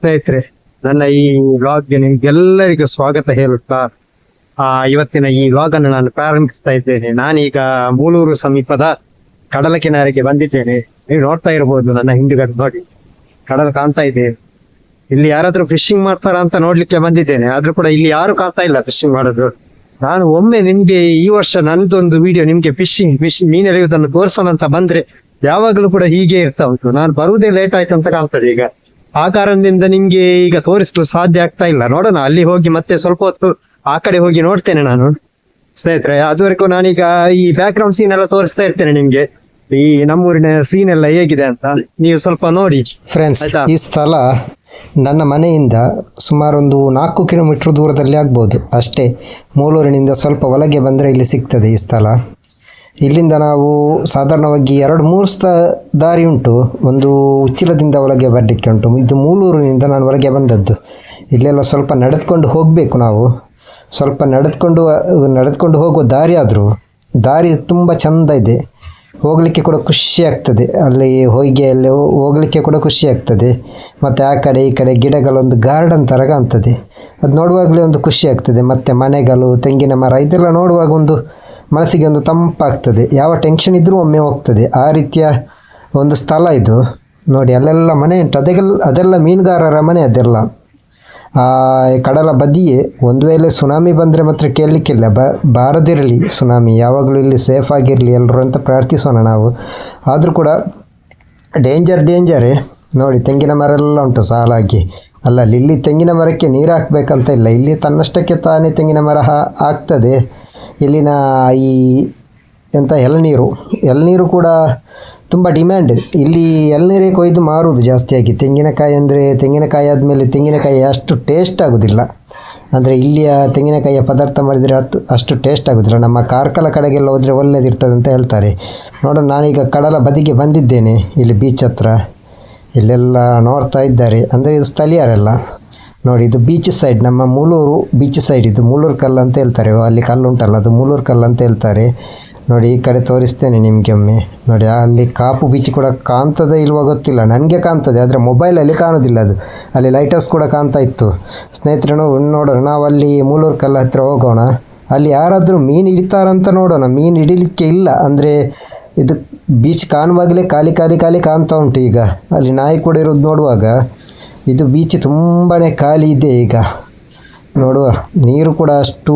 ಸ್ನೇಹಿತರೆ ನನ್ನ ಈ ವ್ಲಾಗ್ಗೆ ನಿಮ್ಗೆಲ್ಲರಿಗೂ ಸ್ವಾಗತ ಹೇಳುತ್ತಾ ಆ, ಇವತ್ತಿನ ಈ ವ್ಲಾಗ್ ಅನ್ನು ನಾನು ಪ್ರಾರಂಭಿಸ್ತಾ ಇದ್ದೇನೆ. ನಾನೀಗ ಮೂಲೂರು ಸಮೀಪದ ಕಡಲ ಕಿನಾರಿಗೆ ಬಂದಿದ್ದೇನೆ. ನೀವು ನೋಡ್ತಾ ಇರಬಹುದು ನನ್ನ ಹಿಂದುಗಡೆ ನೋಡಿ. ಕಡಲ ಕಾಣ್ತಾ ಇದೆ. ಇಲ್ಲಿ ಯಾರಾದ್ರೂ ಫಿಶಿಂಗ್ ಮಾಡ್ತಾರ ಅಂತ ನೋಡ್ಲಿಕ್ಕೆ ಬಂದಿದ್ದೇನೆ. ಆದ್ರೂ ಕೂಡ ಇಲ್ಲಿ ಯಾರು ಕಾಣ್ತಾ ಇಲ್ಲ ಫಿಶಿಂಗ್ ಮಾಡೋದು. ನಾನು ಒಮ್ಮೆ ನಿಮ್ಗೆ ಈ ವರ್ಷ ನಂದೊಂದು ವಿಡಿಯೋ ನಿಮ್ಗೆ ಫಿಶಿಂಗ್ ಫಿಶಿಂಗ್ ಮೀನು ಎಳೆಯುವುದನ್ನು ತೋರಿಸೋಣ ಅಂತ ಬಂದ್ರೆ ಯಾವಾಗಲೂ ಕೂಡ ಹೀಗೆ ಇರ್ತಾ ಉಂಟು. ನಾನು ಬರುವುದೇ ಲೇಟ್ ಆಯ್ತು ಅಂತ ಕಾಣ್ತದೆ ಈಗ. ಆ ಕಾರಣದಿಂದ ನಿಮ್ಗೆ ಈಗ ತೋರಿಸಲು ಸಾಧ್ಯ ಆಗ್ತಾ ಇಲ್ಲ. ನೋಡೋಣ ಅಲ್ಲಿ ಹೋಗಿ ಮತ್ತೆ ಸ್ವಲ್ಪ ಹೊತ್ತು ಆ ಕಡೆ ಹೋಗಿ ನೋಡ್ತೇನೆ ನಾನು. ಸ್ನೇಹಿತರೆ ಅದುವರೆಗೂ ನಾನೀಗ ಈ ಬ್ಯಾಕ್ ಗ್ರೌಂಡ್ ಸೀನ್ ಎಲ್ಲ ತೋರಿಸ್ತಾ ಇರ್ತೇನೆ ನಿಮ್ಗೆ. ಈ ನಮ್ಮೂರಿನ ಸೀನ್ ಎಲ್ಲ ಹೇಗಿದೆ ಅಂತ. ನೀವು ಸ್ವಲ್ಪ ನೋಡಿ. ಫ್ರೆಂಡ್ಸ್? ಈ ಸ್ಥಳ ನನ್ನ ಮನೆಯಿಂದ ಸುಮಾರು ಒಂದು ನಾಲ್ಕು ಕಿಲೋಮೀಟರ್ ದೂರದಲ್ಲಿ ಆಗ್ಬೋದು. ಅಷ್ಟೇ ಮೂಲೂರಿನಿಂದ ಸ್ವಲ್ಪ ಒಳಗೆ ಬಂದರೆ ಇಲ್ಲಿ ಸಿಗ್ತದೆ ಈ ಸ್ಥಳ. ಇಲ್ಲಿಂದ ನಾವು ಸಾಧಾರಣವಾಗಿ ಎರಡು ಮೂರು ಸ್ಥ ದಾರಿ ಉಂಟು. ಒಂದು ಉಚ್ಚಿಲದಿಂದ ಒಳಗೆ ಬರಲಿಕ್ಕೆ ಉಂಟು. ಇದು ಮೂಲೂರಿನಿಂದ ನಾನು ಹೊರಗೆ ಬಂದದ್ದು. ಇಲ್ಲೆಲ್ಲ ಸ್ವಲ್ಪ ನಡೆದುಕೊಂಡು ಹೋಗಬೇಕು ನಾವು. ಸ್ವಲ್ಪ ನಡೆದುಕೊಂಡು ನಡೆದುಕೊಂಡು ಹೋಗುವ ದಾರಿ ಆದರೂ, ದಾರಿ ತುಂಬ ಚೆಂದ ಇದೆ. ಹೋಗಲಿಕ್ಕೆ ಕೂಡ ಖುಷಿ ಆಗ್ತದೆ. ಅಲ್ಲಿ ಹೊಯ್ಗೆ ಅಲ್ಲಿ ಹೋಗಲಿಕ್ಕೆ ಕೂಡ ಖುಷಿ ಆಗ್ತದೆ. ಮತ್ತು ಆ ಕಡೆ ಈ ಕಡೆ ಗಿಡಗಳೊಂದು ಗಾರ್ಡನ್ ಥರ ಕಾಣ್ತದೆ. ಅದು ನೋಡುವಾಗಲೇ ಒಂದು ಖುಷಿ ಆಗ್ತದೆ. ಮತ್ತು ಮನೆಗಳು, ತೆಂಗಿನ ಮರ, ಇದೆಲ್ಲ ನೋಡುವಾಗ ಒಂದು ಮನಸ್ಸಿಗೆ ಒಂದು ತಂಪಾಗ್ತದೆ. ಯಾವ ಟೆನ್ಷನ್ ಇದ್ದರೂ ಒಮ್ಮೆ ಹೋಗ್ತದೆ. ಆ ರೀತಿಯ ಒಂದು ಸ್ಥಳ ಇದು. ನೋಡಿ, ಅಲ್ಲೆಲ್ಲ ಮನೆ ಉಂಟು. ಅದೆಲ್ಲ ಅದೆಲ್ಲ ಮೀನುಗಾರರ ಮನೆ ಅದೆಲ್ಲ. ಆ ಕಡಲ ಬದಿಯೇ ಒಂದು ವೇಳೆ ಸುನಾಮಿ ಬಂದರೆ ಮಾತ್ರ ಕೇಳಲಿಕ್ಕಿಲ್ಲ. ಬ, ಬಾರದಿರಲಿ ಸುನಾಮಿ ಯಾವಾಗಲೂ ಇಲ್ಲಿ ಸೇಫ್ ಆಗಿರಲಿ ಎಲ್ಲರೂ ಅಂತ ಪ್ರಾರ್ಥಿಸೋಣ ನಾವು. ಆದರೂ ಕೂಡ ಡೇಂಜರ್ ಡೇಂಜರೇ ನೋಡಿ, ತೆಂಗಿನ ಮರ ಎಲ್ಲ ಉಂಟು ಸಾಲಾಗಿ. ಅಲ್ಲಲ್ಲಿ ಇಲ್ಲಿ ತೆಂಗಿನ ಮರಕ್ಕೆ ನೀರು ಹಾಕಬೇಕಂತ ಇಲ್ಲ. ಇಲ್ಲಿ ತನ್ನಷ್ಟಕ್ಕೆ ತಾನೇ ತೆಂಗಿನ ಮರ ಆಗ್ತದೆ ಇಲ್ಲಿನ ಈ ಎಂಥ ಎಳನೀರು ಎಳನೀರು ಕೂಡ ತುಂಬ ಡಿಮ್ಯಾಂಡ್ ಇಲ್ಲಿ ಎಳನೀರೇ ಕೊಯ್ದು ಮಾರುವುದು ಜಾಸ್ತಿಯಾಗಿ ತೆಂಗಿನಕಾಯಿ ಅಂದರೆ ತೆಂಗಿನಕಾಯಿ ಆದಮೇಲೆ ತೆಂಗಿನಕಾಯಿ ಅಷ್ಟು ಟೇಸ್ಟ್ ಆಗೋದಿಲ್ಲ. ಅಂದರೆ ಇಲ್ಲಿಯ ತೆಂಗಿನಕಾಯಿಯ ಪದಾರ್ಥ ಮಾಡಿದರೆ ಅತ್ತು, ಅಷ್ಟು ಟೇಸ್ಟ್ ಆಗೋದಿಲ್ಲ. ನಮ್ಮ ಕಾರ್ಕಲ ಕಡೆಗೆಲ್ಲ ಹೋದರೆ ಒಳ್ಳೆಯದಿರ್ತದೆ ಅಂತ ಹೇಳ್ತಾರೆ. ನೋಡೋಣ, ನಾನೀಗ ಕಡಲ ಬದಿಗೆ ಬಂದಿದ್ದೇನೆ. ಇಲ್ಲಿ ಬೀಚ್ ಹತ್ರ. ಇಲ್ಲೆಲ್ಲ ನೋಡ್ತಾ ಇದ್ದಾರೆ. ಅಂದರೆ ಇದು ಸ್ಥಳೀಯರೆಲ್ಲ. ನೋಡಿ, ಇದು ಬೀಚ್ ಸೈಡ್ ನಮ್ಮ ಮೂಲೂರು ಬೀಚ್ ಸೈಡ್ ಇದು. ಮೂಲೂರು ಕಲ್ಲು ಅಂತ ಹೇಳ್ತಾರೆ. ಅಲ್ಲಿ ಕಲ್ಲು ಉಂಟಲ್ಲ, ಅದು ಮೂಲೂರು ಕಲ್ಲು ಅಂತ ಹೇಳ್ತಾರೆ. ನೋಡಿ, ಈ ಕಡೆ ತೋರಿಸ್ತೇನೆ ನಿಮಗೆ ಒಮ್ಮೆ. ನೋಡಿ, ಅಲ್ಲಿ ಕಾಪು ಬೀಚ್ ಕೂಡ ಕಾಣ್ತದೆ ಇಲ್ವಾ ಗೊತ್ತಿಲ್ಲ. ನನಗೆ ಕಾಣ್ತದೆ, ಆದರೆ ಮೊಬೈಲಲ್ಲಿ ಕಾಣೋದಿಲ್ಲ ಅದು. ಅಲ್ಲಿ ಲೈಟ್ ಹೌಸ್ ಕೂಡ ಕಾಣ್ತಾ ಇತ್ತು. ಸ್ನೇಹಿತರೆ ನಾವು ನೋಡೋಣ. ನಾವು ಅಲ್ಲಿ ಮೂಲೂರು ಕಲ್ಲು ಹತ್ತಿರ ಹೋಗೋಣ. ಅಲ್ಲಿ ಯಾರಾದರೂ ಮೀನು ಹಿಡಿತಾರಂತ ನೋಡೋಣ. ಮೀನು ಹಿಡಿಲಿಕ್ಕೆ ಇಲ್ಲ. ಅಂದರೆ ಇದು ಬೀಚ್ ಕಾಣುವಾಗಲೇ ಖಾಲಿ ಖಾಲಿ ಖಾಲಿ ಕಾಣ್ತಾ ಉಂಟು ಈಗ. ಅಲ್ಲಿ ನಾಯಿ ಕೂಡ ಇರೋದು ನೋಡುವಾಗ. ಇದು ಬೀಚ್ ತುಂಬಾ ಖಾಲಿ ಇದೆ ಈಗ. ನೋಡುವ, ನೀರು ಕೂಡ ಅಷ್ಟು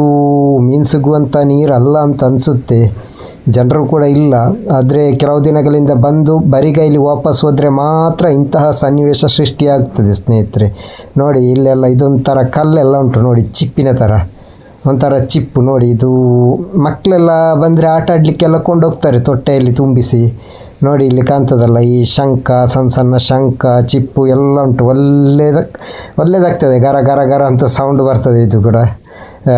ಮೀನು ಸಿಗುವಂಥ ನೀರಲ್ಲ ಅಂತ ಅನಿಸುತ್ತೆ. ಜನರು ಕೂಡ ಇಲ್ಲ. ಆದರೆ ಕೆಲವು ದಿನಗಳಿಂದ ಬಂದು ಬರಿಗೈಲಿ ವಾಪಸ್ ಹೋದರೆ ಮಾತ್ರ ಇಂತಹ ಸನ್ನಿವೇಶ ಸೃಷ್ಟಿಯಾಗ್ತದೆ ಸ್ನೇಹಿತರೆ. ನೋಡಿ, ಇಲ್ಲೆಲ್ಲ ಇದೊಂಥರ ಕಲ್ಲೆಲ್ಲ ಉಂಟು ನೋಡಿ, ಚಿಪ್ಪಿನ ಥರ ಒಂಥರ ಚಿಪ್ಪು ನೋಡಿ, ಇದು ಮಕ್ಕಳೆಲ್ಲ ಬಂದರೆ ಆಟ ಆಡಲಿಕ್ಕೆಲ್ಲ ಕೊಂಡೋಗ್ತಾರೆ ತೊಟ್ಟೆಯಲ್ಲಿ ತುಂಬಿಸಿ. ನೋಡಿ ಇಲ್ಲಿ ಕಾಣ್ತದಲ್ಲ, ಈ ಶಂಖ, ಸಣ್ಣ ಸಣ್ಣ ಶಂಖ, ಚಿಪ್ಪು ಎಲ್ಲ ಉಂಟು. ಒಳ್ಳೇದ, ಒಳ್ಳೇದಾಗ್ತದೆ. ಗರ ಗರ ಗರ ಅಂತ ಸೌಂಡ್ ಬರ್ತದೆ ಇದು ಕೂಡ.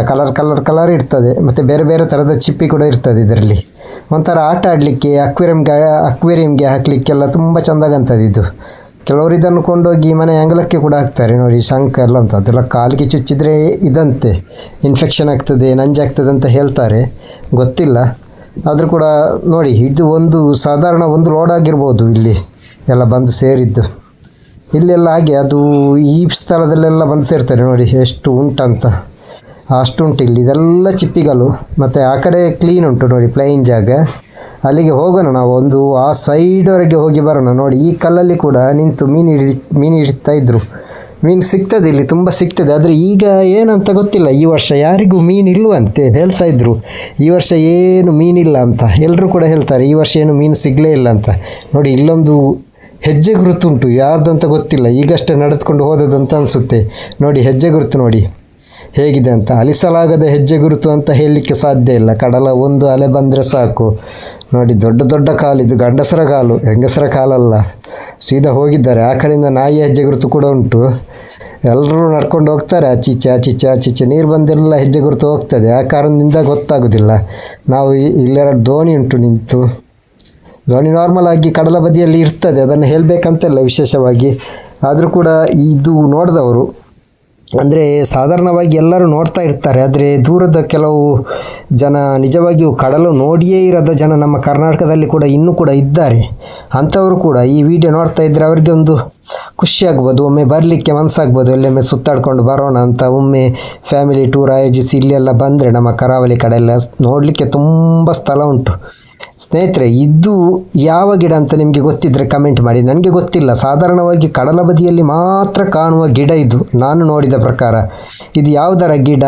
ಕಲರ್ ಕಲರ್ ಕಲರ್ ಇರ್ತದೆ. ಮತ್ತು ಬೇರೆ ಬೇರೆ ಥರದ ಚಿಪ್ಪಿ ಕೂಡ ಇರ್ತದೆ ಇದರಲ್ಲಿ. ಒಂಥರ ಆಟ ಆಡಲಿಕ್ಕೆ ಅಕ್ವೇರಿಯಮ್ಗೆ ಅಕ್ವೇರಿಯಮ್ಗೆ ಹಾಕಲಿಕ್ಕೆಲ್ಲ ತುಂಬ ಚೆಂದಾಗಂಥದ್ದು ಇದು. ಕೆಲವರು ಇದನ್ನು ಕೊಂಡೋಗಿ ಮನೆ ಅಂಗಲಕ್ಕೆ ಕೂಡ ಹಾಕ್ತಾರೆ. ನೋಡಿ, ಶಂಖ ಎಲ್ಲ ಅಂತ ಅದೆಲ್ಲ ಕಾಲಿಗೆ ಚುಚ್ಚಿದ್ರೆ ಇದಂತೆ. ಇನ್ಫೆಕ್ಷನ್ ಆಗ್ತದೆ ನಂಜಾಗ್ತದೆ ಅಂತ ಹೇಳ್ತಾರೆ. ಗೊತ್ತಿಲ್ಲ. ಆದರೂ ಕೂಡ ನೋಡಿ, ಇದು ಒಂದು ಸಾಧಾರಣ ಒಂದು ಲೋಡ್ ಆಗಿರ್ಬೋದು ಇಲ್ಲಿ. ಎಲ್ಲ ಬಂದು ಸೇರಿದ್ದು. ಇಲ್ಲೆಲ್ಲ ಹಾಗೆ, ಅದು ಈ ಸ್ಥಳದಲ್ಲೆಲ್ಲ ಬಂದು ಸೇರ್ತಾರೆ ನೋಡಿ, ಎಷ್ಟು ಉಂಟಂತ. ಅಷ್ಟು ಉಂಟು ಇಲ್ಲಿ. ಇದೆಲ್ಲ ಚಿಪ್ಪಿಗಳು, ಮತ್ತು ಆ ಕಡೆ ಕ್ಲೀನ್ ಉಂಟು ನೋಡಿ ಪ್ಲೈನ್ ಜಾಗ. ಅಲ್ಲಿಗೆ ಹೋಗೋಣ ನಾವು ಒಂದು, ಆ ಸೈಡ್ವರೆಗೆ ಹೋಗಿ ಬರೋಣ ನೋಡಿ. ಈ ಕಲ್ಲಲ್ಲಿ ಕೂಡ ನಿಂತು ಮೀನು ಹಿಡಿ, ಮೀನು ಹಿಡಿತಾ ಇದ್ರು. ಮೀನು ಸಿಗ್ತದೆ ಇಲ್ಲಿ, ತುಂಬ ಸಿಗ್ತದೆ. ಆದರೆ ಈಗ ಏನಂತ ಗೊತ್ತಿಲ್ಲ. ಈ ವರ್ಷ ಯಾರಿಗೂ ಮೀನು ಇಲ್ಲವಂತೆ ಹೇಳ್ತಾ ಇದ್ರು. ಈ ವರ್ಷ ಏನು ಮೀನಿಲ್ಲ ಅಂತ ಎಲ್ಲರೂ ಕೂಡ ಹೇಳ್ತಾರೆ. ಈ ವರ್ಷ ಏನು ಮೀನು ಸಿಗಲೇ ಇಲ್ಲ ಅಂತ. ನೋಡಿ, ಇಲ್ಲೊಂದು ಹೆಜ್ಜೆ ಗುರುತು ಉಂಟು. ಅಂತ ಗೊತ್ತಿಲ್ಲ. ಈಗಷ್ಟೇ ನಡೆದುಕೊಂಡು ಹೋದದಂತ ಅನಿಸುತ್ತೆ. ನೋಡಿ, ಹೆಜ್ಜೆ ಗುರುತು ನೋಡಿ. ಹೇಗಿದೆ ಅಂತ. ಅಲಿಸಲಾಗದ ಹೆಜ್ಜೆ ಗುರುತು ಅಂತ ಹೇಳಲಿಕ್ಕೆ ಸಾಧ್ಯ ಇಲ್ಲ. ಕಡಲ ಒಂದು ಅಲೆ ಬಂದರೆ ಸಾಕು. ನೋಡಿ, ದೊಡ್ಡ ದೊಡ್ಡ ಕಾಲು, ಇದು ಗಂಡಸರ ಕಾಲು, ಹೆಂಗಸರ ಕಾಲಲ್ಲ. ಸೀದಾ ಹೋಗಿದ್ದಾರೆ. ಆ ಕಡೆಯಿಂದ ನಾಯಿ ಹೆಜ್ಜೆ ಗುರುತು ಕೂಡ ಉಂಟು. ಎಲ್ಲರೂ ನಡ್ಕೊಂಡು ಹೋಗ್ತಾರೆ. ಆಚೀಚೆ ಆಚೀಚೆ ಆಚೀಚೆ, ನೀರು ಬಂದೆಲ್ಲ ಹೆಜ್ಜೆ ಗುರುತು ಹೋಗ್ತದೆ. ಆ ಕಾರಣದಿಂದ ಗೊತ್ತಾಗೋದಿಲ್ಲ. ನಾವು ಇಲ್ಲೆರಡು ದೋಣಿ ಉಂಟು ನಿಂತು. ದೋಣಿ ನಾರ್ಮಲ್ ಆಗಿ ಕಡಲ ಬದಿಯಲ್ಲಿ ಇರ್ತದೆ. ಅದನ್ನು ಹೇಳಬೇಕಂತಿಲ್ಲ ವಿಶೇಷವಾಗಿ. ಆದರೂ ಕೂಡ ಇದು ನೋಡಿದವರು. ಅಂದರೆ ಸಾಧಾರಣವಾಗಿ ಎಲ್ಲರೂ ನೋಡ್ತಾ ಇರ್ತಾರೆ, ಆದರೆ ದೂರದ ಕೆಲವು ಜನ ನಿಜವಾಗಿಯೂ ಕಡಲು ನೋಡಿಯೇ ಇರದ ಜನ ನಮ್ಮ ಕರ್ನಾಟಕದಲ್ಲಿ ಕೂಡ ಇನ್ನೂ ಕೂಡ ಇದ್ದಾರೆ. ಅಂಥವರು ಕೂಡ ಈ ವಿಡಿಯೋ ನೋಡ್ತಾ ಇದ್ದರೆ ಅವರಿಗೆ ಒಂದು ಖುಷಿ ಆಗ್ಬೋದು, ಒಮ್ಮೆ ಬರಲಿಕ್ಕೆ ಮನಸ್ಸಾಗ್ಬೋದು, ಎಲ್ಲೊಮ್ಮೆ ಸುತ್ತಾಡ್ಕೊಂಡು ಬರೋಣ ಅಂತ. ಒಮ್ಮೆ ಫ್ಯಾಮಿಲಿ ಟೂರ್ ಆಯೋಜಿಸಿ ಇಲ್ಲೆಲ್ಲ ಬಂದರೆ ನಮ್ಮ ಕರಾವಳಿ ಕಡೆ ನೋಡಲಿಕ್ಕೆ ತುಂಬ ಸ್ಥಳ ಉಂಟು. ಸ್ನೇಹಿತರೆ, ಇದು ಯಾವ ಗಿಡ ಅಂತ ನಿಮಗೆ ಗೊತ್ತಿದ್ದರೆ ಕಮೆಂಟ್ ಮಾಡಿ. ನನಗೆ ಗೊತ್ತಿಲ್ಲ. ಸಾಧಾರಣವಾಗಿ ಕಡಲ ಬದಿಯಲ್ಲಿ ಮಾತ್ರ ಕಾಣುವ ಗಿಡ ಇದು. ನಾನು ನೋಡಿದ ಪ್ರಕಾರ ಇದು ಯಾವುದರ ಗಿಡ?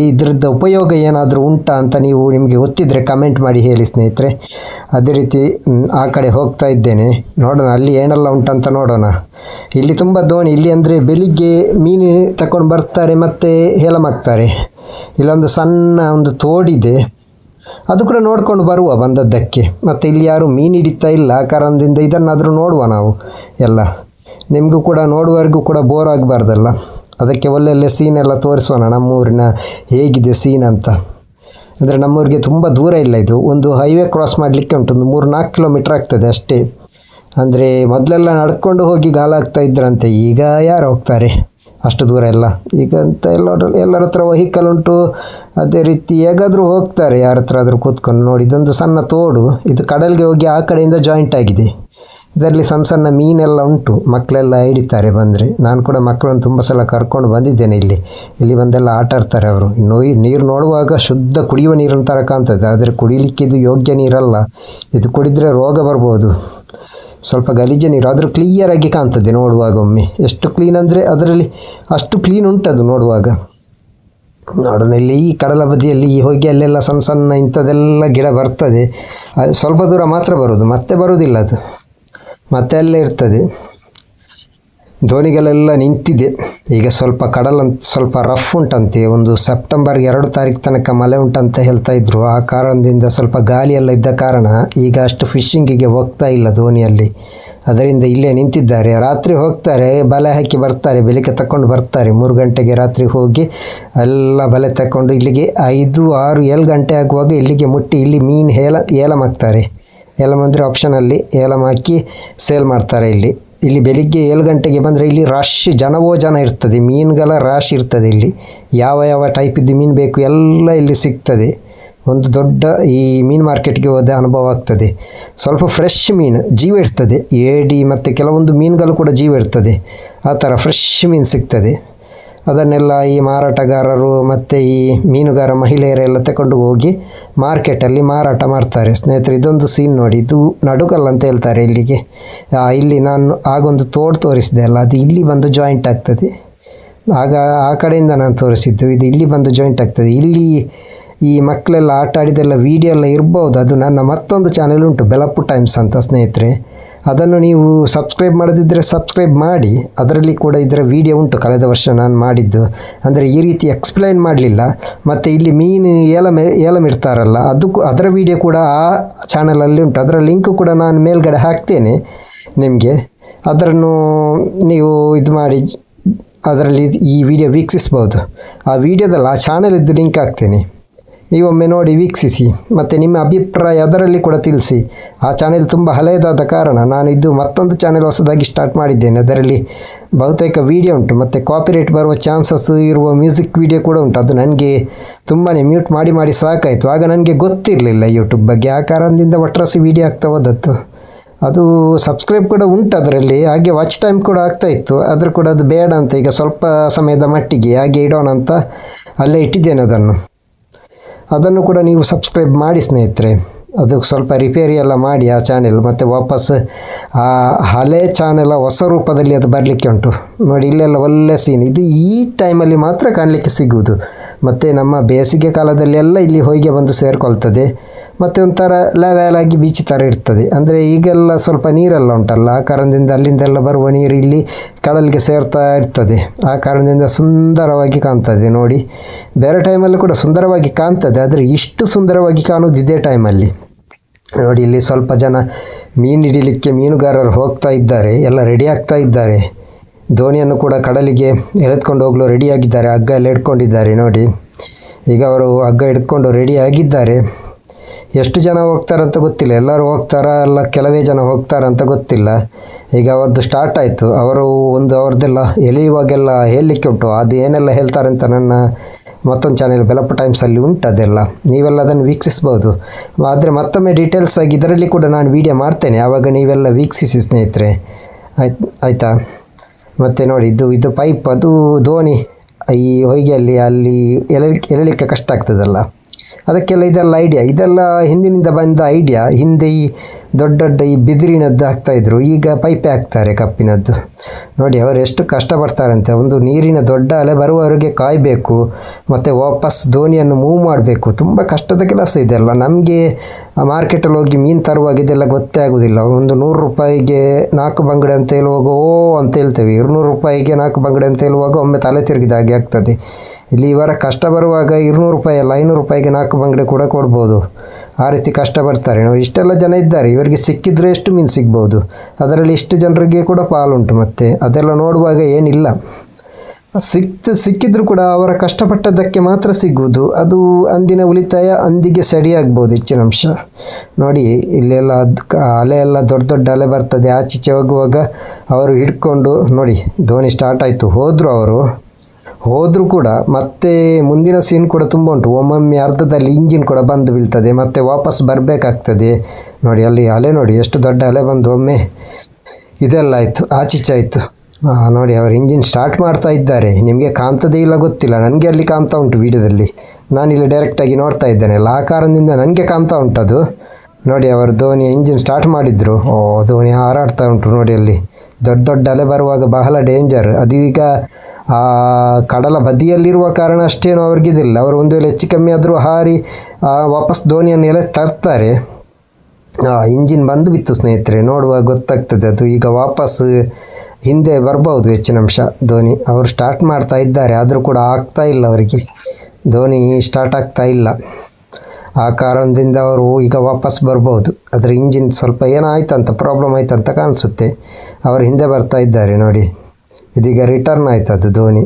ಇದ್ರದ್ದು ಉಪಯೋಗ ಏನಾದರೂ ಉಂಟಾ ಅಂತ ನೀವು ನಿಮಗೆ ಗೊತ್ತಿದ್ದರೆ ಕಮೆಂಟ್ ಮಾಡಿ ಹೇಳಿ ಸ್ನೇಹಿತರೆ. ಅದೇ ರೀತಿ ಆ ಕಡೆ ಹೋಗ್ತಾ ಇದ್ದೇನೆ. ನೋಡೋಣ, ಅಲ್ಲಿ ಏನೆಲ್ಲ ಉಂಟಂತ ನೋಡೋಣ. ಇಲ್ಲಿ ತುಂಬ ದೋಣಿ. ಇಲ್ಲಿ ಅಂದರೆ ಬೆಳಿಗ್ಗೆ ಮೀನು ತಗೊಂಡು ಬರ್ತಾರೆ ಮತ್ತು ಹೇಳಮಾಕ್ತಾರೆ ಇಲ್ಲೊಂದು ಸಣ್ಣ ಒಂದು ತೋಡಿದೆ. ಅದು ಕೂಡ ನೋಡ್ಕೊಂಡು ಬರುವ ಬಂದದ್ದಕ್ಕೆ. ಮತ್ತು ಇಲ್ಲಿ ಯಾರು ಮೀನು ಹಿಡಿತಾ ಇಲ್ಲ ಕಾರಣದಿಂದ ಇದನ್ನಾದರೂ ನೋಡುವ ನಾವು ಎಲ್ಲ. ನಿಮಗೂ ಕೂಡ ನೋಡುವವರೆಗೂ ಕೂಡ ಬೋರ್ ಆಗಬಾರ್ದಲ್ಲ. ಅದಕ್ಕೆ ಒಳ್ಳೊಳ್ಳೆ ಸೀನ್ ಎಲ್ಲ ತೋರಿಸೋಣ ನಮ್ಮೂರಿನ ಹೇಗಿದೆ ಸೀನ್ ಅಂತ. ಅಂದರೆ ನಮ್ಮೂರಿಗೆ ತುಂಬ ದೂರ ಇಲ್ಲ ಇದು. ಒಂದು ಹೈವೇ ಕ್ರಾಸ್ ಮಾಡಲಿಕ್ಕೆ ಉಂಟು. ಒಂದು ಮೂರು ನಾಲ್ಕು ಕಿಲೋಮೀಟ್ರ್ ಆಗ್ತದೆ ಅಷ್ಟೇ. ಅಂದರೆ ಮೊದಲೆಲ್ಲ ನಡ್ಕೊಂಡು ಹೋಗಿ ಗಾಲಾಗ್ತಾ ಇದ್ರಂತೆ. ಈಗ ಯಾರು ಹೋಗ್ತಾರೆ? ಅಷ್ಟು ದೂರ ಎಲ್ಲ ಈಗ ಅಂತ ಎಲ್ಲರ ಎಲ್ಲರ ಹತ್ರ ವೆಹಿಕಲ್ ಉಂಟು ಅದೇ ರೀತಿ ಹೇಗಾದರೂ ಹೋಗ್ತಾರೆ, ಯಾರ ಹತ್ರ ಆದರೂ ಕೂತ್ಕೊಂಡು ನೋಡಿ. ಇದೊಂದು ಸಣ್ಣ ತೋಡು. ಇದು ಕಡಲಿಗೆ ಹೋಗಿ ಆ ಕಡೆಯಿಂದ ಜಾಯಿಂಟ್ ಆಗಿದೆ. ಇದರಲ್ಲಿ ಸಣ್ಣ ಸಣ್ಣ ಮೀನೆಲ್ಲ ಉಂಟು. ಮಕ್ಕಳೆಲ್ಲ ಹಿಡಿತಾರೆ ಬಂದರೆ. ನಾನು ಕೂಡ ಮಕ್ಕಳನ್ನು ತುಂಬ ಸಲ ಕರ್ಕೊಂಡು ಬಂದಿದ್ದೇನೆ ಇಲ್ಲಿ. ಇಲ್ಲಿ ಬಂದೆಲ್ಲ ಆಟ ಆಡ್ತಾರೆ ಅವರು. ನೋಯ್ ನೀರು ನೋಡುವಾಗ ಶುದ್ಧ ಕುಡಿಯುವ ನೀರಿನ ಥರ ಕಾಣ್ತದೆ. ಆದರೆ ಕುಡಿಲಿಕ್ಕೆ ಇದು ಯೋಗ್ಯ ನೀರಲ್ಲ. ಇದು ಕುಡಿದರೆ ರೋಗ ಬರ್ಬೋದು. ಸ್ವಲ್ಪ ಗಲೀಜೆ ನೀರು, ಆದರೂ ಕ್ಲಿಯರಾಗಿ ಕಾಣ್ತದೆ ನೋಡುವಾಗ ಒಮ್ಮೆ. ಎಷ್ಟು ಕ್ಲೀನ್ ಅಂದರೆ ಅದರಲ್ಲಿ ಅಷ್ಟು ಕ್ಲೀನ್ ಉಂಟದು ನೋಡುವಾಗ. ನೋಡೋಣ, ಇಲ್ಲಿ ಈ ಕಡಲ ಬದಿಯಲ್ಲಿ, ಈ ಹೋಗಿ ಅಲ್ಲೆಲ್ಲ ಸಣ್ಣ ಸಣ್ಣ ಇಂಥದ್ದೆಲ್ಲ ಗಿಡ ಬರ್ತದೆ. ಸ್ವಲ್ಪ ದೂರ ಮಾತ್ರ ಬರೋದು ಮತ್ತೆ ಬರೋದಿಲ್ಲ ಅದು. ಮತ್ತೆ ಅಲ್ಲೇ ಇರ್ತದೆ. ದೋಣಿಗಳೆಲ್ಲ ನಿಂತಿದೆ. ಈಗ ಸ್ವಲ್ಪ ಕಡಲಂತ ಸ್ವಲ್ಪ ರಫ್ ಉಂಟಂತೆ. ಒಂದು ಸೆಪ್ಟೆಂಬರ್ ಎರಡು ತಾರೀಕು ತನಕ ಮಳೆ ಉಂಟಂತ ಹೇಳ್ತಾ ಇದ್ರು. ಆ ಕಾರಣದಿಂದ ಸ್ವಲ್ಪ ಗಾಳಿ ಎಲ್ಲ ಇದ್ದ ಕಾರಣ ಈಗ ಅಷ್ಟು ಫಿಶಿಂಗಿಗೆ ಹೋಗ್ತಾ ಇಲ್ಲ ದೋಣಿಯಲ್ಲಿ. ಅದರಿಂದ ಇಲ್ಲೇ ನಿಂತಿದ್ದಾರೆ. ರಾತ್ರಿ ಹೋಗ್ತಾರೆ, ಬಲೆ ಹಾಕಿ ಬರ್ತಾರೆ, ಬೆಳಿಗ್ಗೆ ತಕೊಂಡು ಬರ್ತಾರೆ. ಮೂರು ಗಂಟೆಗೆ ರಾತ್ರಿ ಹೋಗಿ ಎಲ್ಲ ಬಲೆ ತಕೊಂಡು ಇಲ್ಲಿಗೆ ಐದು, ಆರು, ಏಳು ಗಂಟೆ ಆಗುವಾಗ ಇಲ್ಲಿಗೆ ಮುಟ್ಟಿ ಇಲ್ಲಿ ಮೀನು ಹೇಲ ಏಲಂ ಹಾಕ್ತಾರೆ. ಏಲಂ ಅಂದರೆ ಆಪ್ಷನಲ್ಲಿ ಏಲಂ ಹಾಕಿ ಸೇಲ್ ಮಾಡ್ತಾರೆ ಇಲ್ಲಿ. ಇಲ್ಲಿ ಬೆಳಿಗ್ಗೆ ಏಳು ಗಂಟೆಗೆ ಬಂದರೆ ಇಲ್ಲಿ ರಶ್ ಜನವೋ ಜನ ಇರ್ತದೆ, ಮೀನುಗಳ ರಾಶ್ ಇರ್ತದೆ ಇಲ್ಲಿ. ಯಾವ ಯಾವ ಟೈಪಿದ್ದು ಮೀನು ಬೇಕು ಎಲ್ಲ ಇಲ್ಲಿ ಸಿಗ್ತದೆ. ಒಂದು ದೊಡ್ಡ ಈ ಮೀನು ಮಾರ್ಕೆಟ್ಗೆ ಹೋದ ಅನುಭವ ಆಗ್ತದೆ. ಸ್ವಲ್ಪ ಫ್ರೆಶ್ ಮೀನು, ಜೀವ ಇರ್ತದೆ. ಏಡಿ ಮತ್ತು ಕೆಲವೊಂದು ಮೀನುಗಳು ಕೂಡ ಜೀವ ಇರ್ತದೆ. ಆ ಥರ ಫ್ರೆಶ್ ಮೀನು ಸಿಗ್ತದೆ. ಅದನ್ನೆಲ್ಲ ಈ ಮಾರಾಟಗಾರರು ಮತ್ತು ಈ ಮೀನುಗಾರ ಮಹಿಳೆಯರೆಲ್ಲ ತಗೊಂಡು ಹೋಗಿ ಮಾರ್ಕೆಟಲ್ಲಿ ಮಾರಾಟ ಮಾಡ್ತಾರೆ. ಸ್ನೇಹಿತರೆ, ಇದೊಂದು ಸೀನ್ ನೋಡಿ. ಇದು ನಡುಗಲ್ಲ ಅಂತ ಹೇಳ್ತಾರೆ ಇಲ್ಲಿಗೆ. ಇಲ್ಲಿ ನಾನು ಆಗೊಂದು ತೋಡು ತೋರಿಸಿದೆ ಅಲ್ಲ, ಅದು ಇಲ್ಲಿ ಬಂದು ಜಾಯಿಂಟ್ ಆಗ್ತದೆ. ಆಗ ಆ ಕಡೆಯಿಂದ ನಾನು ತೋರಿಸಿದ್ದು, ಇದು ಇಲ್ಲಿ ಬಂದು ಜಾಯಿಂಟ್ ಆಗ್ತದೆ. ಇಲ್ಲಿ ಈ ಮಕ್ಕಳೆಲ್ಲ ಆಟ ಆಡಿದೆಲ್ಲ ವೀಡಿಯೋ ಎಲ್ಲ ಇರ್ಬೋದು. ಅದು ನನ್ನ ಮತ್ತೊಂದು ಚಾನೆಲ್ ಉಂಟು, ಬೆಲಪು ಟೈಮ್ಸ್ ಅಂತ ಸ್ನೇಹಿತರೆ. ಅದನ್ನು ನೀವು ಸಬ್ಸ್ಕ್ರೈಬ್ ಮಾಡದಿದ್ದರೆ ಸಬ್ಸ್ಕ್ರೈಬ್ ಮಾಡಿ, ಅದರಲ್ಲಿ ಕೂಡ ಇದರ ವಿಡಿಯೋ ಉಂಟು. ಕಳೆದ ವರ್ಷ ನಾನು ಮಾಡಿದ್ದು. ಅಂದರೆ ಈ ರೀತಿ ಎಕ್ಸ್ಪ್ಲೈನ್ ಮಾಡಲಿಲ್ಲ. ಮತ್ತು ಇಲ್ಲಿ ಮೀನು ಏಲಂ ಇರ್ತಾರಲ್ಲ, ಅದು ಕೂ- ಅದರ ವಿಡಿಯೋ ಕೂಡ ಆ ಚಾನಲಲ್ಲಿ ಉಂಟು. ಅದರ ಲಿಂಕು ಕೂಡ ನಾನು ಮೇಲ್ಗಡೆ ಹಾಕ್ತೇನೆ ನಿಮಗೆ. ಅದನ್ನು ನೀವು ಇದು ಮಾಡಿ, ಅದರಲ್ಲಿ ಈ ವಿಡಿಯೋ ವೀಕ್ಷಿಸ್ಬೋದು. ಆ ವಿಡಿಯೋದಲ್ಲಿ ಆ ಚಾನಲಿದ್ದು ಲಿಂಕ್ ಹಾಕ್ತೇನೆ. ನೀವೊಮ್ಮೆ ನೋಡಿ ವೀಕ್ಷಿಸಿ, ಮತ್ತು ನಿಮ್ಮ ಅಭಿಪ್ರಾಯ ಅದರಲ್ಲಿ ಕೂಡ ತಿಳಿಸಿ. ಆ ಚಾನೆಲ್ ತುಂಬ ಹಳೆಯದಾದ ಕಾರಣ ನಾನು ಇದು ಮತ್ತೊಂದು ಚಾನೆಲ್ ಹೊಸದಾಗಿ ಸ್ಟಾರ್ಟ್ ಮಾಡಿದ್ದೇನೆ. ಅದರಲ್ಲಿ ಬಹುತೇಕ ವಿಡಿಯೋ ಉಂಟು, ಮತ್ತು ಕಾಪಿರೇಟ್ ಬರುವ ಚಾನ್ಸಸ್ ಇರುವ ಮ್ಯೂಸಿಕ್ ವಿಡಿಯೋ ಕೂಡ ಉಂಟು. ಅದು ನನಗೆ ತುಂಬಾ ಮ್ಯೂಟ್ ಮಾಡಿ ಮಾಡಿ ಸಾಕಾಯಿತು. ಆಗ ನನಗೆ ಗೊತ್ತಿರಲಿಲ್ಲ ಯೂಟ್ಯೂಬ್ ಬಗ್ಗೆ, ಆ ಕಾರಣದಿಂದ ಒಟ್ರಾಸಿ ವಿಡಿಯೋ ಆಗ್ತಾ ಹೋದದ್ದು. ಅದು ಸಬ್ಸ್ಕ್ರೈಬ್ ಕೂಡ ಉಂಟು ಅದರಲ್ಲಿ, ಹಾಗೆ ವಾಚ್ ಟೈಮ್ ಕೂಡ ಆಗ್ತಾ ಇತ್ತು. ಆದರೂ ಕೂಡ ಅದು ಬೇಡ ಅಂತ ಈಗ ಸ್ವಲ್ಪ ಸಮಯದ ಮಟ್ಟಿಗೆ, ಹಾಗೆ ಇಡೋಣ ಅಂತ ಅಲ್ಲೇ ಇಟ್ಟಿದ್ದೇನೆ ಅದನ್ನು. ಅದನ್ನು ಕೂಡ ನೀವು ಸಬ್ಸ್ಕ್ರೈಬ್ ಮಾಡಿ ಸ್ನೇಹಿತರೆ. ಅದು ಸ್ವಲ್ಪ ರಿಪೇರಿ ಎಲ್ಲ ಮಾಡಿ ಆ ಚಾನೆಲ್ ಮತ್ತು ವಾಪಸ್, ಆ ಹಳೆ ಚಾನೆಲ್ ಹೊಸ ರೂಪದಲ್ಲಿ ಅದು ಬರಲಿಕ್ಕೆ ಉಂಟು. ನೋಡಿ, ಇಲ್ಲೆಲ್ಲ ಒಳ್ಳೆ ಸೀನ್ ಇದು ಈ ಟೈಮಲ್ಲಿ ಮಾತ್ರ ಕಾಣಲಿಕ್ಕೆ ಸಿಗುವುದು. ಮತ್ತು ನಮ್ಮ ಬೇಸಿಗೆ ಕಾಲದಲ್ಲಿ ಎಲ್ಲ ಇಲ್ಲಿ ಹೊಯ್ಗೆ ಬಂದು ಸೇರಿಕೊಳ್ತದೆ. ಮತ್ತು ಒಂಥರ ಲೆವೆಲಾಗಿ ಬೀಚ್ ಥರ ಇರ್ತದೆ. ಅಂದರೆ ಈಗೆಲ್ಲ ಸ್ವಲ್ಪ ನೀರೆಲ್ಲ ಉಂಟಲ್ಲ, ಆ ಕಾರಣದಿಂದ ಅಲ್ಲಿಂದೆಲ್ಲ ಬರುವ ನೀರು ಇಲ್ಲಿ ಕಡಲಿಗೆ ಸೇರ್ತಾ ಇರ್ತದೆ. ಆ ಕಾರಣದಿಂದ ಸುಂದರವಾಗಿ ಕಾಣ್ತದೆ, ನೋಡಿ. ಬೇರೆ ಟೈಮಲ್ಲಿ ಕೂಡ ಸುಂದರವಾಗಿ ಕಾಣ್ತದೆ, ಆದರೆ ಇಷ್ಟು ಸುಂದರವಾಗಿ ಕಾಣುವುದು ಇದೇ ಟೈಮಲ್ಲಿ ನೋಡಿ, ಇಲ್ಲಿ ಸ್ವಲ್ಪ ಜನ ಮೀನು ಹಿಡಿಲಿಕ್ಕೆ ಮೀನುಗಾರರು ಹೋಗ್ತಾ ಇದ್ದಾರೆ. ಎಲ್ಲ ರೆಡಿ ಆಗ್ತಾ ಇದ್ದಾರೆ. ದೋಣಿಯನ್ನು ಕೂಡ ಕಡಲಿಗೆ ಎಳೆದುಕೊಂಡು ಹೋಗಲು ರೆಡಿಯಾಗಿದ್ದಾರೆ ಹಗ್ಗ ಎಲ್ಲ ಹಿಡ್ಕೊಂಡಿದ್ದಾರೆ ನೋಡಿ. ಈಗ ಅವರು ಹಗ್ಗ ಹಿಡ್ಕೊಂಡು ರೆಡಿ ಆಗಿದ್ದಾರೆ. ಎಷ್ಟು ಜನ ಹೋಗ್ತಾರಂತ ಗೊತ್ತಿಲ್ಲ. ಎಲ್ಲರೂ ಹೋಗ್ತಾರಾ ಅಲ್ಲ, ಕೆಲವೇ ಜನ ಹೋಗ್ತಾರಂತ ಗೊತ್ತಿಲ್ಲ. ಈಗ ಅವ್ರದ್ದು ಸ್ಟಾರ್ಟ್ ಆಯಿತು. ಅವರು ಒಂದು ಅವ್ರದ್ದೆಲ್ಲ ಎಳೆಯುವಾಗೆಲ್ಲ ಹೇಳಲಿಕ್ಕೆ ಉಂಟು. ಅದು ಏನೆಲ್ಲ ಹೇಳ್ತಾರೆ ಅಂತ ನನ್ನ ಮತ್ತೊಂದು ಚಾನೆಲ್ ಬೆಲಪ್ಪ ಟೈಮ್ಸಲ್ಲಿ ಉಂಟು ಅದೆಲ್ಲ. ನೀವೆಲ್ಲ ಅದನ್ನು ವೀಕ್ಷಿಸ್ಬೋದು. ಆದರೆ ಮತ್ತೊಮ್ಮೆ ಡೀಟೇಲ್ಸ್ ಆಗಿ ಇದರಲ್ಲಿ ಕೂಡ ನಾನು ವೀಡಿಯೋ ಮಾಡ್ತೇನೆ. ಆವಾಗ ನೀವೆಲ್ಲ ವೀಕ್ಷಿಸಿ ಸ್ನೇಹಿತರೆ. ಆಯ್ತು, ಆಯಿತಾ? ಮತ್ತು ನೋಡಿ, ಇದು ಇದು ಪೈಪ್ ಅದು ದೋಣಿ ಈ ಹೊಯ್ಗೆಯಲ್ಲಿ ಅಲ್ಲಿ ಎಳಲಿಕ್ಕೆ ಎಳಲಿಕ್ಕೆ ಕಷ್ಟ ಆಗ್ತದಲ್ಲ. ಅದಕ್ಕೆಲ್ಲ ಇದೆಲ್ಲ ಐಡಿಯಾ ಇದೆಲ್ಲ ಹಿಂದಿನಿಂದ ಬಂದ ಐಡಿಯಾ ಹಿಂದೆ ಈ ದೊಡ್ಡ ದೊಡ್ಡ ಈ ಬಿದಿರಿನದ್ದು ಹಾಕ್ತಾಯಿದ್ರು ಈಗ ಪೈಪೆ ಹಾಕ್ತಾರೆ ಕಪ್ಪಿನದ್ದು. ನೋಡಿ, ಅವರು ಎಷ್ಟು ಕಷ್ಟಪಡ್ತಾರಂತೆ. ಒಂದು ನೀರಿನ ದೊಡ್ಡ ಅಲೆ ಬರುವವರಿಗೆ ಕಾಯಬೇಕು. ಮತ್ತು ವಾಪಸ್ ದೋಣಿಯನ್ನು ಮೂವ್ ಮಾಡಬೇಕು. ತುಂಬ ಕಷ್ಟದ ಕೆಲಸ ಇದೆಲ್ಲ ನಮಗೆ ಮಾರ್ಕೆಟಲ್ಲಿ ಹೋಗಿ ಮೀನು ತರುವಾಗ ಇದೆಲ್ಲ ಗೊತ್ತೇ ಆಗೋದಿಲ್ಲ. ಒಂದು ನೂರು ರೂಪಾಯಿಗೆ ನಾಲ್ಕು ಬಂಗಡೆ ಅಂತ ಹೇಳುವಾಗ, ಓ ಅಂತ ಹೇಳ್ತೇವೆ. ಇರುನೂರು ರೂಪಾಯಿಗೆ ನಾಲ್ಕು ಬಂಗಡೆ ಅಂತ ಹೇಳುವಾಗ ಒಮ್ಮೆ ತಲೆ ತಿರುಗಿದ ಹಾಗೆ ಆಗ್ತದೆ. ಇಲ್ಲಿ ಇವರ ಕಷ್ಟ ಬರುವಾಗ ಇರುನೂರು ರೂಪಾಯಿ ಅಲ್ಲ, ಐನೂರು ರೂಪಾಯಿಗೆ ನಾಲ್ಕು ಬಂಗಡೆ ಕೂಡ ಕೊಡ್ಬೋದು. ಆ ರೀತಿ ಕಷ್ಟ ಬರ್ತಾರೆ ನಾವು ಇಷ್ಟೆಲ್ಲ ಜನ ಇದ್ದಾರೆ. ಇವರಿಗೆ ಸಿಕ್ಕಿದ್ರೆ ಎಷ್ಟು ಮೀನು ಸಿಗ್ಬೋದು? ಅದರಲ್ಲಿ ಇಷ್ಟು ಜನರಿಗೆ ಕೂಡ ಪಾಲುಂಟು ಮತ್ತೆ. ಅದೆಲ್ಲ ನೋಡುವಾಗ ಏನಿಲ್ಲ. ಸಿಕ್ತ, ಸಿಕ್ಕಿದ್ರು ಕೂಡ ಅವರ ಕಷ್ಟಪಟ್ಟದ್ದಕ್ಕೆ ಮಾತ್ರ ಸಿಗುವುದು. ಅದು ಅಂದಿನ ಉಳಿತಾಯ, ಅಂದಿಗೆ ಸರಿಯಾಗ್ಬೋದು ಹೆಚ್ಚಿನ ಅಂಶ. ನೋಡಿ, ಇಲ್ಲೆಲ್ಲ ಅದು ಅಲೆ ಎಲ್ಲ ದೊಡ್ಡ ದೊಡ್ಡ ಅಲೆ ಬರ್ತದೆ. ಆಚೀಚೆ ಹೋಗುವಾಗ ಅವರು ಹಿಡ್ಕೊಂಡು ನೋಡಿ, ಧೋನಿ ಸ್ಟಾರ್ಟ್ ಆಯಿತು. ಹೋದರು ಅವರು. ಹೋದರೂ ಕೂಡ ಮತ್ತೆ ಮುಂದಿನ ಸೀನ್ ಕೂಡ ತುಂಬ ಉಂಟು. ಒಮ್ಮೊಮ್ಮೆ ಅರ್ಧದಲ್ಲಿ ಇಂಜಿನ್ ಕೂಡ ಬಂದು ಬೀಳ್ತದೆ, ಮತ್ತೆ ವಾಪಸ್ ಬರಬೇಕಾಗ್ತದೆ. ನೋಡಿ, ಅಲ್ಲಿ ಅಲೆ ನೋಡಿ, ಎಷ್ಟು ದೊಡ್ಡ ಅಲೆ ಬಂದು ಒಮ್ಮೆ ಇದೆಲ್ಲ ಆಯಿತು, ಆಚೀಚೆ ಆಯಿತು. ನೋಡಿ, ಅವರು ಇಂಜಿನ್ ಸ್ಟಾರ್ಟ್ ಮಾಡ್ತಾ ಇದ್ದಾರೆ. ನಿಮಗೆ ಕಾಣ್ತದೇ ಇಲ್ಲ ಗೊತ್ತಿಲ್ಲ, ನನಗೆ ಅಲ್ಲಿ ಕಾಣ್ತಾ ಉಂಟು ವೀಡಿಯೋದಲ್ಲಿ. ನಾನಿಲ್ಲಿ ಡೈರೆಕ್ಟಾಗಿ ನೋಡ್ತಾ ಇದ್ದೇನಲ್ಲ ಆ ಕಾರಣದಿಂದ ನನಗೆ ಕಾಣ್ತಾ ಉಂಟು ನೋಡಿ, ಅವರು ಧೋನಿ ಇಂಜಿನ್ ಸ್ಟಾರ್ಟ್ ಮಾಡಿದರು. ಓ, ಧೋನಿ ಹಾರಾಡ್ತಾ ಉಂಟು ನೋಡಿ ಅಲ್ಲಿ. ದೊಡ್ಡ ದೊಡ್ಡ ಅಲೆ ಬರುವಾಗ ಬಹಳ ಡೇಂಜರ್ ಅದೀಗ ಆ ಕಡಲ ಬದಿಯಲ್ಲಿರುವ ಕಾರಣ ಅಷ್ಟೇನು ಅವ್ರಿಗಿದಿಲ್ಲ ಅವರು ಒಂದು ವೇಳೆ ಹೆಚ್ಚು ಕಮ್ಮಿ ಆದರೂ ಹಾರಿ ವಾಪಸ್ ದೋಣಿಯನ್ನು ಎಲೆ ತರ್ತಾರೆ. ಇಂಜಿನ್ ಬಂದು ಬಿತ್ತು ಸ್ನೇಹಿತರೆ, ನೋಡುವಾಗ ಗೊತ್ತಾಗ್ತದೆ ಅದು ಈಗ ವಾಪಸ್ ಹಿಂದೆ ಬರ್ಬೋದು ಹೆಚ್ಚಿನ ಅಂಶ ಧೋನಿ ಅವರು ಸ್ಟಾರ್ಟ್ ಮಾಡ್ತಾ ಇದ್ದಾರೆ, ಆದರೂ ಕೂಡ ಆಗ್ತಾ ಇಲ್ಲ ಅವರಿಗೆ. ಧೋನಿ ಸ್ಟಾರ್ಟ್ ಆಗ್ತಾ ಇಲ್ಲ. ಆ ಕಾರಣದಿಂದ ಅವರು ಈಗ ವಾಪಸ್ ಬರ್ಬೋದು. ಅದರ ಇಂಜಿನ್ ಸ್ವಲ್ಪ ಏನಾಯ್ತಂತ ಪ್ರಾಬ್ಲಮ್ ಆಯ್ತಂತ ಕಾಣಿಸುತ್ತೆ. ಅವರು ಹಿಂದೆ ಬರ್ತಾ ಇದ್ದಾರೆ ನೋಡಿ. ಇದೀಗ ರಿಟರ್ನ್ ಆಯ್ತು ಅದು ಧೋನಿ.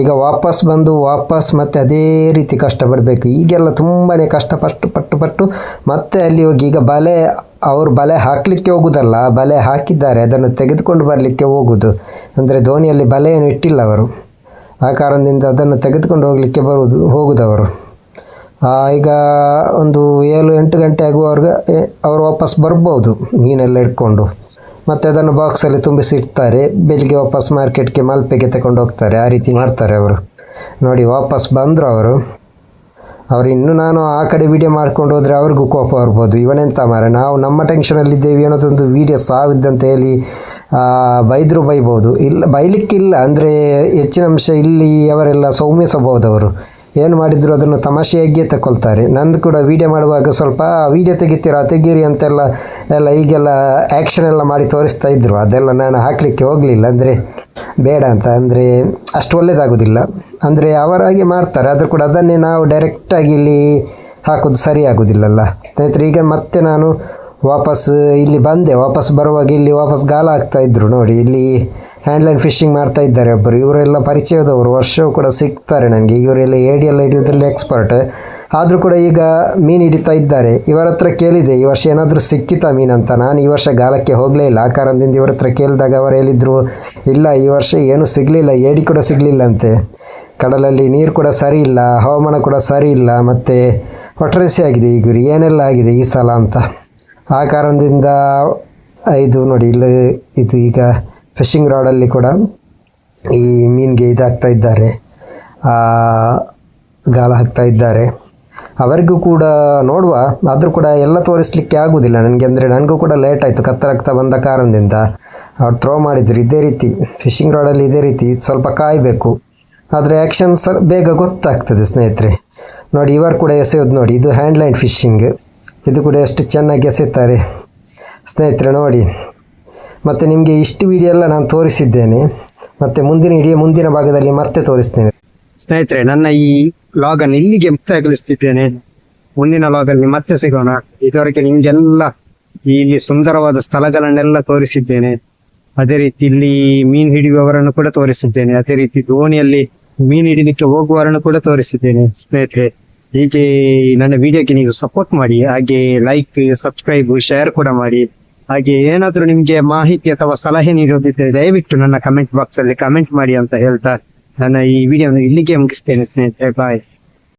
ಈಗ ವಾಪಸ್ ಬಂದು ವಾಪಸ್ ಮತ್ತೆ ಅದೇ ರೀತಿ ಕಷ್ಟಪಡಬೇಕು. ಈಗೆಲ್ಲ ತುಂಬಾ ಕಷ್ಟಪಟ್ಟು ಪಟ್ಟು ಪಟ್ಟು ಮತ್ತೆ ಅಲ್ಲಿ ಹೋಗಿ ಈಗ ಬಲೆ ಅವರು ಬಲೆ ಹಾಕಲಿಕ್ಕೆ ಹೋಗುದಲ್ಲ, ಬಲೆ ಹಾಕಿದ್ದಾರೆ, ಅದನ್ನು ತೆಗೆದುಕೊಂಡು ಬರಲಿಕ್ಕೆ ಹೋಗುದು. ಅಂದರೆ ಧೋನಿಯಲ್ಲಿ ಬಲೆಯನ್ನು ಇಟ್ಟಿಲ್ಲ ಅವರು. ಆ ಕಾರಣದಿಂದ ಅದನ್ನು ತೆಗೆದುಕೊಂಡು ಹೋಗಲಿಕ್ಕೆ ಬರುವುದು, ಹೋಗುದವರು. ಈಗ ಒಂದು ಏಳು ಎಂಟು ಗಂಟೆ ಆಗುವವರೆಗೆ ಅವರು ವಾಪಸ್ ಬರ್ಬೋದು, ಮೀನೆಲ್ಲ ಇಟ್ಕೊಂಡು ಮತ್ತು ಅದನ್ನು ಬಾಕ್ಸಲ್ಲಿ ತುಂಬಿಸಿ ಇಡ್ತಾರೆ. ಬೆಳಿಗ್ಗೆ ವಾಪಸ್ ಮಾರ್ಕೆಟ್ಗೆ ಮಲ್ಪೆಗೆ ತಗೊಂಡು ಹೋಗ್ತಾರೆ. ಆ ರೀತಿ ಮಾಡ್ತಾರೆ ಅವರು. ನೋಡಿ, ವಾಪಸ್ ಬಂದರು ಅವರು. ಅವರು ಇನ್ನು ನಾನು ಆ ಕಡೆ ವಿಡಿಯೋ ಮಾಡ್ಕೊಂಡು ಹೋದರೆ ಅವ್ರಿಗೂ ಕೋಪ ಬರ್ಬೋದು. ಇವನೆಂತ ಮಾರ ನಾವು ನಮ್ಮ ಟೆನ್ಷನಲ್ಲಿದ್ದೇವೆ ಅನ್ನೋದೊಂದು ವೀಡಿಯೋ ಸಾವಿದ್ದಂತ ಹೇಳಿ ಬೈದ್ರು ಬೈಬೋದು. ಇಲ್ಲ, ಬೈಲಿಕ್ಕಿಲ್ಲ. ಅಂದರೆ ಹೆಚ್ಚಿನ ಅಂಶ ಇಲ್ಲಿ ಅವರೆಲ್ಲ ಸೌಮ್ಯ ಸ್ವಭಾವದವರು. ಏನು ಮಾಡಿದ್ರು ಅದನ್ನು ತಮಾಷೆಯಾಗಿಯೇ ತಗೊಳ್ತಾರೆ. ನಂದು ಕೂಡ ವೀಡಿಯೋ ಮಾಡುವಾಗ ಸ್ವಲ್ಪ ವೀಡಿಯೋ ತೆಗಿತೀರಾ, ತೆಗೀರಿ ಅಂತೆಲ್ಲ, ಎಲ್ಲ ಈಗೆಲ್ಲ ಆ್ಯಕ್ಷನ್ ಎಲ್ಲ ಮಾಡಿ ತೋರಿಸ್ತಾ ಇದ್ದರು ಅದೆಲ್ಲ ನಾನು ಹಾಕಲಿಕ್ಕೆ ಹೋಗಲಿಲ್ಲ. ಅಂದರೆ ಬೇಡ ಅಂತ. ಅಂದರೆ ಅಷ್ಟು ಒಳ್ಳೆಯದಾಗೋದಿಲ್ಲ ಅಂದರೆ ಅವರಾಗಿ ಮಾಡ್ತಾರೆ. ಆದರೂ ಕೂಡ ಅದನ್ನೇ ನಾವು ಡೈರೆಕ್ಟಾಗಿ ಇಲ್ಲಿ ಹಾಕೋದು ಸರಿ ಆಗೋದಿಲ್ಲಲ್ಲ ಸ್ನೇಹಿತರೆ, ಈಗ ಮತ್ತೆ ನಾನು ವಾಪಸ್ ಇಲ್ಲಿ ಬಂದೆ, ವಾಪಸ್ ಬರುವಾಗ ಇಲ್ಲಿ ವಾಪಸ್ ಗಾಲ ಆಗ್ತಾ ಇದ್ರು ನೋಡಿ. ಇಲ್ಲಿ ಹ್ಯಾಂಡ್ಲೈನ್ ಫಿಶಿಂಗ್ ಮಾಡ್ತಾ ಇದ್ದಾರೆ ಒಬ್ಬರು ಇವರೆಲ್ಲ ಪರಿಚಯದವರು, ವರ್ಷವೂ ಕೂಡ ಸಿಗ್ತಾರೆ ನನಗೆ. ಇವರೆಲ್ಲ ಏಡಿ ಎಲ್ಲ ಹಿಡಿಯೋದ್ರಲ್ಲಿ ಎಕ್ಸ್ಪರ್ಟ್ ಆದರೂ ಕೂಡ ಈಗ ಮೀನು ಹಿಡಿತಾ ಇದ್ದಾರೆ. ಇವರ ಹತ್ರ ಕೇಳಿದೆ, ಈ ವರ್ಷ ಏನಾದರೂ ಸಿಕ್ಕಿತಾ ಅಂತ? ನಾನು ಈ ವರ್ಷ ಗಾಲಕ್ಕೆ ಹೋಗಲೇ ಇಲ್ಲ. ಆ ಕಾರಣದಿಂದ ಇವರ ಹತ್ರ ಕೇಳಿದಾಗ ಅವರು ಹೇಳಿದರು, ಇಲ್ಲ, ಈ ವರ್ಷ ಏನೂ ಸಿಗಲಿಲ್ಲ. ಏಡಿ ಕೂಡ ಸಿಗಲಿಲ್ಲ ಅಂತೆ. ಕಡಲಲ್ಲಿ ನೀರು ಕೂಡ ಸರಿ ಇಲ್ಲ, ಹವಾಮಾನ ಕೂಡ ಸರಿ ಇಲ್ಲ, ಮತ್ತು ಒಟ್ರೆಸಿ ಆಗಿದೆ ಈಗ ಏನೆಲ್ಲ ಆಗಿದೆ ಈ ಸಲ ಅಂತ? ಆ ಕಾರಣದಿಂದ ಇದು ನೋಡಿ, ಇಲ್ಲಿ, ಇದು ಈಗ ಫಿಶಿಂಗ್ ರಾಡಲ್ಲಿ ಕೂಡ ಈ ಮೀನಿಗೆ ಇದಾಗ್ತಾ ಇದ್ದಾರೆ. ಗಾಲ ಹಾಕ್ತಾ ಇದ್ದಾರೆ. ಅವರಿಗೂ ಕೂಡ ನೋಡುವ, ಆದರೂ ಕೂಡ ಎಲ್ಲ ತೋರಿಸ್ಲಿಕ್ಕೆ ಆಗುವುದಿಲ್ಲ ನನಗೆ ಅಂದರೆ ನನಗೂ ಕೂಡ ಲೇಟ್ ಆಯಿತು, ಕತ್ತಲಾಗ್ತಾ ಬಂದ ಕಾರಣದಿಂದ. ಅವ್ರು ಥ್ರೋ ಮಾಡಿದ್ರು, ಇದೇ ರೀತಿ. ಫಿಶಿಂಗ್ ರಾಡಲ್ಲಿ ಇದೇ ರೀತಿ ಸ್ವಲ್ಪ ಕಾಯಬೇಕು. ಆದರೆ ಆ್ಯಕ್ಷನ್ ಸ ಬೇಗ ಗೊತ್ತಾಗ್ತದೆ ಸ್ನೇಹಿತರೆ. ನೋಡಿ, ಇವರು ಕೂಡ ಎಸೆಯೋದು ನೋಡಿ, ಇದು ಹ್ಯಾಂಡ್ಲೈನ್ ಫಿಶಿಂಗ್ ಇದು ಕೂಡ ಎಷ್ಟು ಚೆನ್ನಾಗಿ ಎಸೆಯುತ್ತಾರೆ. ಸ್ನೇಹಿತರೆ, ನೋಡಿ. ಮತ್ತು ನಿಮಗೆ ಇಷ್ಟು ವಿಡಿಯೋ ಎಲ್ಲ ನಾನು ತೋರಿಸಿದ್ದೇನೆ. ಮತ್ತು ಮುಂದಿನ ಇಡೀ ಮುಂದಿನ ಭಾಗದಲ್ಲಿ ಮತ್ತೆ ತೋರಿಸ್ತೇನೆ. ಸ್ನೇಹಿತರೆ, ನನ್ನ ಈ ಲಾಗನ್ನು ಇಲ್ಲಿಗೆ ಮುಕ್ತಾಯಗೊಳಿಸ್ತಿದ್ದೇನೆ. ಮುಂದಿನ ಲಾಗದಲ್ಲಿ ಮತ್ತೆ ಸಿಗೋಣ. ಇದುವರೆಗೆ ನಿಮಗೆಲ್ಲ ಇಲ್ಲಿ ಸುಂದರವಾದ ಸ್ಥಳಗಳನ್ನೆಲ್ಲ ತೋರಿಸಿದ್ದೇನೆ. ಅದೇ ರೀತಿ ಇಲ್ಲಿ ಮೀನು ಹಿಡಿಯುವವರನ್ನು ಕೂಡ ತೋರಿಸಿದ್ದೇನೆ. ಅದೇ ರೀತಿ ದೋಣಿಯಲ್ಲಿ ಮೀನು ಹಿಡಿಲಿಕ್ಕೆ ಹೋಗುವವರನ್ನು ಕೂಡ ತೋರಿಸಿದ್ದೇನೆ. ಸ್ನೇಹಿತರೆ ಹೀಗೆ ನನ್ನ ವಿಡಿಯೋಗೆ ನೀವು ಸಪೋರ್ಟ್ ಮಾಡಿ, ಹಾಗೆ ಲೈಕ್ ಸಬ್ಸ್ಕ್ರೈಬ್ ಶೇರ್ ಕೂಡ ಮಾಡಿ. ಹಾಗೆ ಏನಾದರೂ ನಿಮಗೆ ಮಾಹಿತಿ ಅಥವಾ ಸಲಹೆ ನೀಡೋದಿದ್ರೆ ದಯವಿಟ್ಟು ನನ್ನ ಕಮೆಂಟ್ ಬಾಕ್ಸ್ ಅಲ್ಲಿ ಕಮೆಂಟ್ ಮಾಡಿ ಅಂತ ಹೇಳ್ತಾ ನನ್ನ ಈ ವಿಡಿಯೋನ ಇಲ್ಲಿಗೆ ಮುಗಿಸ್ತೇನೆ ಸ್ನೇಹಿತರೆ. ಬಾಯ್